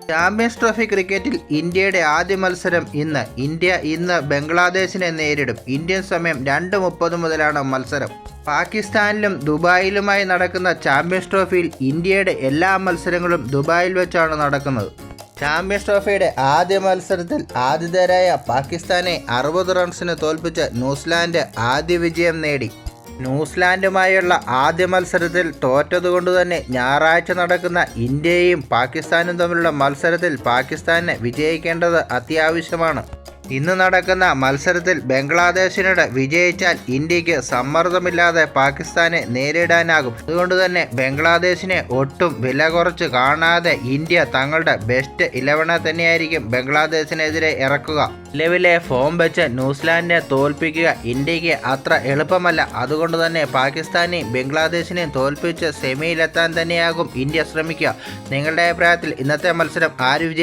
Champions trophy ക്രിക്കറ്റിൽ ഇന്ത്യയുടെ ആദ്യ മത്സരം ഇന്ന്. ഇന്ത്യ ഇന്ന് ബംഗ്ലാദേശിനെ നേരിടും. ഇന്ത്യൻ സമയം രണ്ട് മുപ്പത് മുതലാണ് മത്സരം. പാകിസ്ഥാനിലും ദുബായിലുമായി നടക്കുന്ന ചാമ്പ്യൻസ് ട്രോഫിയിൽ ഇന്ത്യയുടെ എല്ലാ മത്സരങ്ങളും ദുബായിൽ വെച്ചാണ് നടക്കുന്നത്. ചാമ്പ്യൻസ് ട്രോഫിയുടെ ആദ്യ മത്സരത്തിൽ ആതിഥേയരായ പാകിസ്ഥാനെ അറുപത് റൺസിന് തോൽപ്പിച്ച് ന്യൂസിലാൻഡ് ആദ്യ വിജയം നേടി. ന്യൂസിലാൻഡുമായുള്ള ആദ്യ മത്സരത്തിൽ തോറ്റതുകൊണ്ട് തന്നെ ഞായറാഴ്ച നടക്കുന്ന ഇന്ത്യയും പാകിസ്ഥാനും തമ്മിലുള്ള മത്സരത്തിൽ പാകിസ്ഥാനെ വിജയിക്കേണ്ടത് അത്യാവശ്യമാണ്. ഇന്ന് നടക്കുന്ന മത്സരത്തിൽ ബംഗ്ലാദേശിനോട് വിജയിച്ചാൽ ഇന്ത്യയ്ക്ക് സമ്മർദ്ദമില്ലാതെ പാകിസ്ഥാനെ നേരിടാനാകും. അതുകൊണ്ട് തന്നെ ബംഗ്ലാദേശിനെ ഒട്ടും വില കുറച്ച് കാണാതെ ഇന്ത്യ തങ്ങളുടെ ബെസ്റ്റ് ഇലവനെ തന്നെയായിരിക്കും ബംഗ്ലാദേശിനെതിരെ ഇറക്കുക. നിലവിലെ ഫോം വെച്ച് ന്യൂസിലാൻഡിനെ തോൽപ്പിക്കുക ഇന്ത്യയ്ക്ക് അത്ര എളുപ്പമല്ല. അതുകൊണ്ട് തന്നെ പാകിസ്ഥാനെയും ബംഗ്ലാദേശിനെയും തോൽപ്പിച്ച് സെമിയിലെത്താൻ തന്നെയാകും ഇന്ത്യ ശ്രമിക്കുക. നിങ്ങളുടെ അഭിപ്രായത്തിൽ ഇന്നത്തെ മത്സരം ആര് വിജയിക്കും